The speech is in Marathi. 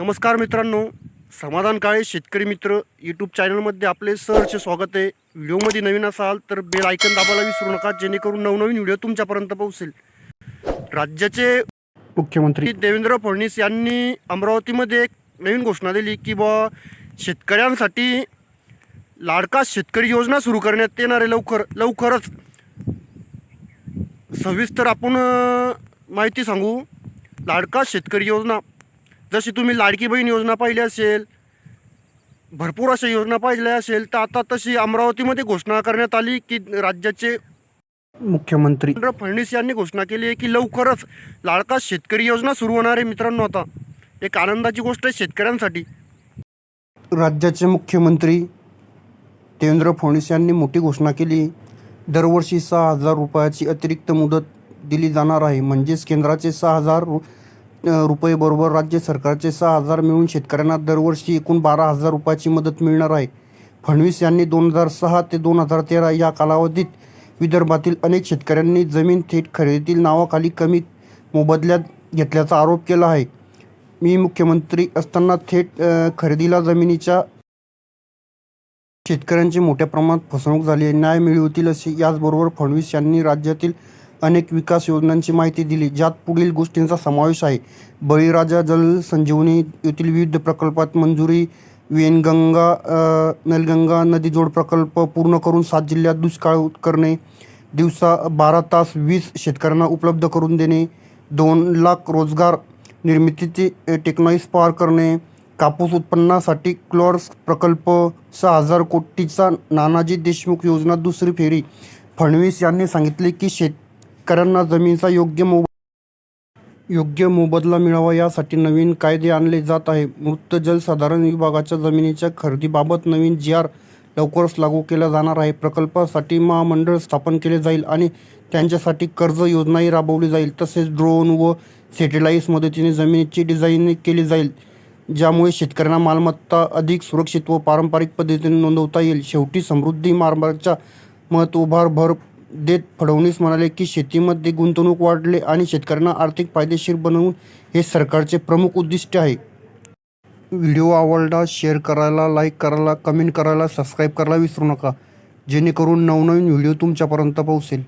नमस्कार मित्रांनो. समाधान काळे शेतकरी मित्र यूट्यूब चॅनलमध्ये आपले सहर्ष स्वागत आहे. व्हिडिओमध्ये नवीन असाल तर बेल आयकन दाबायला विसरू नका जेणेकरून नवनवीन व्हिडिओ तुमच्यापर्यंत पोहोचेल. राज्याचे मुख्यमंत्री देवेंद्र फडणवीस यांनी अमरावतीमध्ये एक नवीन घोषणा दिली की बा शेतकऱ्यांसाठी लाडका शेतकरी योजना सुरू करण्यात येणार आहे लवकर लवकरच. सविस्तर आपण माहिती सांगू. लाडका शेतकरी योजना जशी तुम्ही लाडकी बहीण योजना पाहिली असेल भरपूर अशा योजना पाहिल्या असेल तर आता तशी अमरावतीमध्ये घोषणा करण्यात आली की राज्याचे मुख्यमंत्री देवेंद्र फडणवीस यांनी घोषणा केली आहे की लवकरच लाडका शेतकरी योजना सुरू होणार आहे मित्रांनो आता. एक आनंदाची गोष्ट आहे शेतकऱ्यांसाठी. राज्याचे मुख्यमंत्री देवेंद्र फडणवीस यांनी मोठी घोषणा केली. दरवर्षी सहा हजार रुपयाची अतिरिक्त मुदत दिली जाणार आहे. म्हणजेच केंद्राचे सहा हजार रु रुपये बरोबर राज्य सरकारचे सहा हजार मिळून शेतकऱ्यांना दरवर्षी एकूण बारा हजार रुपयाची मदत मिळणार आहे. फडणवीस यांनी दोन हजार सहा ते दोन हजार तेरा या कालावधीत विदर्भातील अनेक शेतकऱ्यांनी जमीन थेट खरेदीतील नावाखाली कमी मोबदल्यात घेतल्याचा आरोप केला आहे. मी मुख्यमंत्री असताना थेट खरेदीला जमिनीच्या शेतकऱ्यांची मोठ्या प्रमाणात फसवणूक झाली आहे. न्याय मिळवतील अशी याचबरोबर फडणवीस यांनी राज्यातील अनेक विकास योजनांची माहिती दिली ज्यात पुढील गोष्टींचा समावेश आहे. बळीराजा जल संजीवनी येथील विविध प्रकल्पात मंजुरी वेनगंगा नलगंगा नदी जोड प्रकल्प पूर्ण करून सात जिल्ह्यात दुष्काळ करणे दिवसा बारा तास वीज शेतकऱ्यांना उपलब्ध करून देणे दोन लाख रोजगार निर्मितीचे टेक्नॉईज पार करणे कापूस उत्पन्नासाठी क्लॉर्स प्रकल्प सहा हजार कोटीचा नानाजी देशमुख योजना दुसरी फेरी. फडणवीस यांनी सांगितले की शेत शेतकऱ्यांना जमिनीचा योग्य मोब योग्य मोबदला मिळावा यासाठी नवीन कायदे आणले जात आहे. मृत जलसाधारण विभागाच्या जमिनीच्या खरेदीबाबत नवीन जी आर लवकरच लागू केला जाणार आहे. प्रकल्पासाठी महामंडळ स्थापन केले जाईल आणि त्यांच्यासाठी कर्ज योजनाही राबवली जाईल. तसेच ड्रोन व सॅटेलाईट्स मदतीने जमिनीची डिझाईन केली जाईल ज्यामुळे शेतकऱ्यांना मालमत्ता अधिक सुरक्षित व पारंपरिक पद्धतीने नोंदवता येईल. शेवटी समृद्धी मार्गाच्या महत्त्वभार भर देत फडणवीस म्हणाले की शेतीमध्ये गुंतवणूक वाढले आणि शेतकऱ्यांना आर्थिक फायदेशीर बनवून हे सरकारचे प्रमुख उद्दिष्ट आहे. व्हिडिओ आवडला शेअर करायला लाईक करायला कमेंट करायला सबस्क्राईब करायला विसरू नका. जेणेकरून नवनवीन व्हिडिओ तुमच्यापर्यंत पोहोचेल.